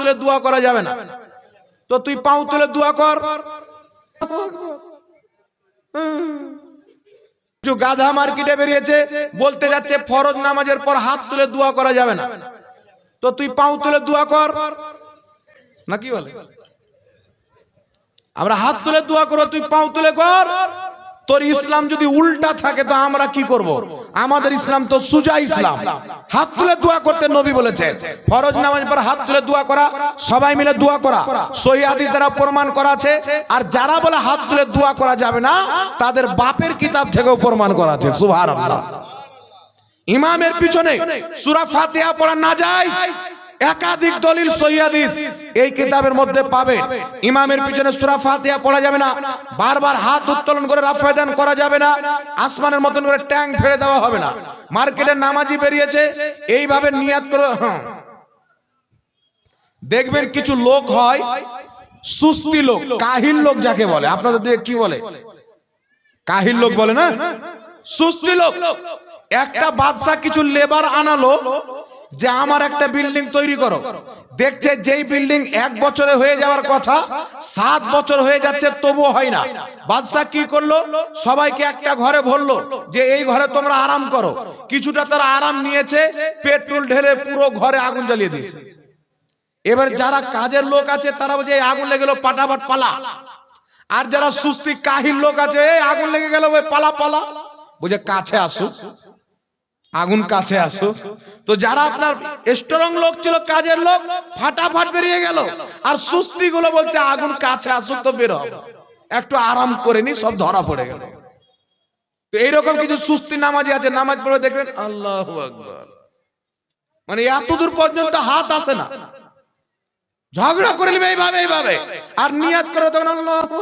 তুলে দোয়া করা যাবে না। তো তুই পাও তুলে দোয়া কর। গাধা মার্কেটে বেরিয়েছে, বলতে যাচ্ছে ফরজ নামাজের পর হাত তুলে দোয়া করা যাবে না। তো তুই পাও তুলে দোয়া কর। নাকি বলে? আমরা হাত তুলে দোয়া করো তুই পাও তুলে কর। তোর ইসলাম যদি উল্টা থাকে, তো আমরা কি করব? আমাদের ইসলাম তো সুজা ইসলাম। হাত তুলে দোয়া করতে নবী বলেছেন। ফরজ নামাজ পর হাত তুলে দোয়া করা, সবাই মিলে দোয়া করা। সহি হাদিস দ্বারা প্রমাণ করা আছে। আর যারা বলে হাত তুলে দোয়া করা যাবে না, তাদের বাপের কিতাব থেকেও প্রমাণ করা আছে। সুবহানাল্লাহ। ইমামের পিছনে সূরা ফাতিহা পড়া না যায়। একাধিক দলিল সহিয়াদিস এই কিতাবের মধ্যে পাবে। ইমামের পিছনে সূরা ফাতিহা পড়া যাবে না। বারবার হাত উত্তোলন করে রাফায়দান করা যাবে না। আসমানের মতন করে ট্যাং ফেলে দেওয়া হবে না। মার্কেটে নামাজি বেরিয়েছে। এইভাবে নিয়াত করে হ্যাঁ। দেখবেন কিছু লোক হয় সুস্তি লোক, কাহিল লোক যাকে বলে। আপনাদের দিকে কি বলে? কাহিল লোক বলে না? সুস্তি লোক। একটা বাদশা কিছু লেবার আনালো যে আমার একটা বিল্ডিং তৈরি করো। দেখছে যেই বিল্ডিং এক বছরে হয়ে যাওয়ার কথা, সাত বছর হয়ে যাচ্ছে, তবুও হয় না। বাদশাহ কি করল? সবাইকে একটা ঘরে ভরলো যে এই ঘরে তোমরা আরাম করো। কিছুটা তারা আরাম নিয়েছে, পেট্রোল ঢেলে পুরো ঘরে আগুন জ্বালিয়ে দিয়েছে। এবার যারা কাজের লোক আছে, তারা বলছে, এই আগুন লেগে গেল, পাটাপাট পালা। আর যারা সুস্তি কাহিল লোক আছে, এই আগুন লেগে গেল পালা পালা। বুঝে কাছে আসো আগুন কাছে আসো। তো যারা আপনার স্ট্রং লোক ছিল, কাজের লোক, ফাটাফাট বেরিয়ে গেল। আর সুস্তি গুলো বলছে, আগুন কাছে আসো তো বের একটু আরাম করে নি, সব ধরা পড়ে গেল। তো এইরকম কিছু সুস্তি নামাজি আছে, নামাজ পড়ে দেখবেন, আল্লাহ মানে এত দূর পর্যন্ত হাত আসে না। ঝগড়া করে নেবে এইভাবে এইভাবে। আর নিয়াত করে তখন আল্লাহু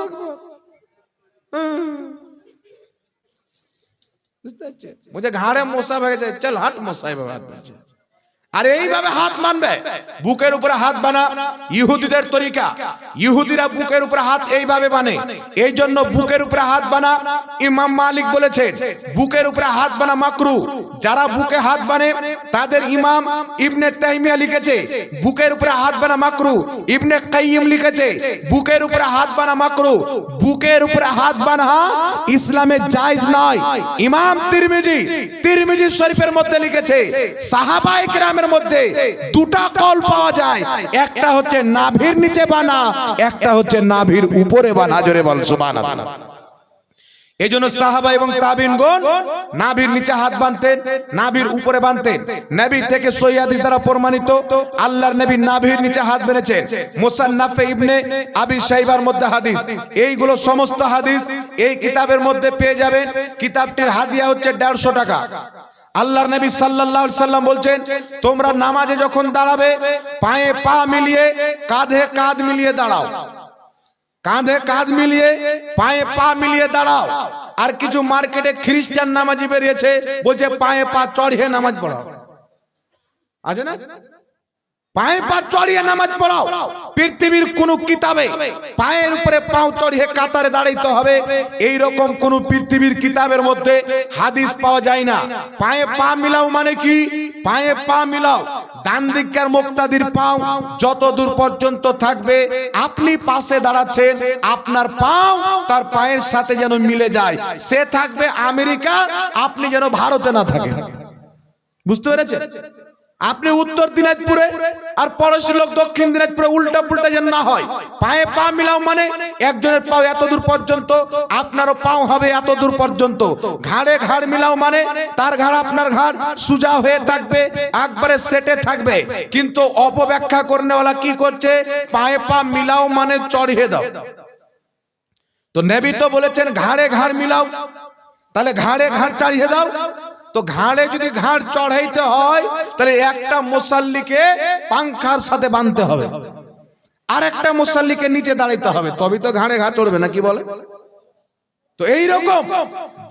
আকবার হুম। বুঝতে পারছেন মুঝে ঘাড়ে মশা ভেঙে যায় আর এইভাবে হাত মানবে। বুকের উপরে হাত বানা, ইহুদিদের তরিকা। ইহুদিরা বুকের উপরে হাত এইভাবে বানে। এই জন্য বুকের উপরে হাত বানা, ইমাম মালিক বলেছেন, বুকের উপরে হাত বানা মাকরু। যারা বুকে হাত বানে, তাদের ইমাম ইবনে তাইমিয়া লিখেছে, বুকের উপরে হাত বানা মাকরু। ইবনে কাইয়িম লিখেছে, বুকের উপরে হাত বানা মাকরু। বুকের উপরে হাত বানা ইসলামে জায়েজ নয়। ইমাম তিরমিজি তিরমিজি শরীফের মধ্যে লিখেছে সাহাবায়ে কেরামের মধ্যে দুটা কল পাওয়া যায়। একটা হচ্ছে নাভির নিচে বানা, একটা হচ্ছে নাভির উপরে বানা। জোরে বল, সুবহানাল্লাহ। এই জন্য সাহাবা এবং তাবিনগণ নাভির নিচে হাত বাঁধতেন, নাভির উপরে বাঁধতেন। নবী থেকে হাদিস দ্বারা প্রমাণিত, আল্লাহর নবী নাভির নিচে হাত বেঁধেছেন। মুসান্নাফে ইবনে আবি শাইবার মধ্যে হাদিস। এইগুলো সমস্ত হাদিস এই কিতাবের মধ্যে পেয়ে যাবেন। কিতাবটির হাদিয়া হচ্ছে দেড়শো টাকা। আল্লাহর নবী সাল্লাল্লাহু সাল্লাম বলছেন, তোমরা নামাজে যখন দাঁড়াবে, পায়ে পা মিলিয়ে কাঁধে কাঁধ মিলিয়ে দাঁড়াও। কাঁধে কাঁধ মিলিয়ে পায়ে পা মিলিয়ে দাঁড়াও। আর কিছু মার্কেটে খ্রিস্টান নামাজি বেরিয়েছে, বলছে পায়ে পা চড়িয়ে নামাজ পড়াও। আছে না? পায়ে পা চড়িয়ে নামাজ পড়াও। পৃথিবীর কোন কিতাবে পায়ের উপরে পাও চড়িয়ে কাতারে দাঁড়াইতে হবে। এই রকম কোন পৃথিবীর কিতাবের মধ্যে হাদিস পাওয়া যায় না। পায়ে পা মিলাও মানে কি? পায়ে পা মিলাও। ডান দিকের মুক্তাদির পাও যত দূর পর্যন্ত থাকবে, আপনি পাশে দাঁড়াচ্ছেন, আপনার পাও তার পায়ের সাথে যেন মিলে যায়। সে থাকবে আমেরিকা, আপনি যেন ভারতে না থাকেন। বুঝতে পেরেছেন? আপনি উত্তর দিনাজপুরে আর পড়োশি লোক দক্ষিণ দিনাজপুরে উল্টা পুল্টা যেন না হয়, পায়ে পা মিলাও মানে একজনের পাও এত দূর পর্যন্ত, আপনারও পাও হবে এত দূর পর্যন্ত। ঘাড়ে ঘাড় মিলাও মানে তার ঘাড় আপনার ঘাড় সুজা হয়ে থাকবে, একবারে সেটে থাকবে। কিন্তু অপব্যাখ্যা করনেওয়ালা কি করছে? পায়ে পা মিলাও মানে চড়িয়ে দাও। তো নেবি তো বলেছেন, ঘাড়ে ঘাড় মিলাও। তাহলে ঘাড়ে ঘাড় চাড়িয়ে দাও। তো ঘাড়ে যদি ঘাড় চড়াইতে হয়, তাহলে একটা মুসাল্লিকে পাংখার সাথে বাঁধতে হবে। আর একটা মুসাল্লিকে নিচে দাঁড়াইতে হবে। তবে তো ঘাড়ে ঘাড় চড়বে, না কি বলে? তো এই রকম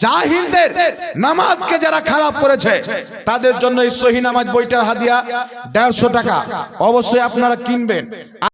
জাহিলদের নামাজকে যারা খারাপ করেছে, তাদের জন্য এই সহি নামাজ বইটার হাদিয়া দেড়শো টাকা। অবশ্যই আপনারা কিনবেন।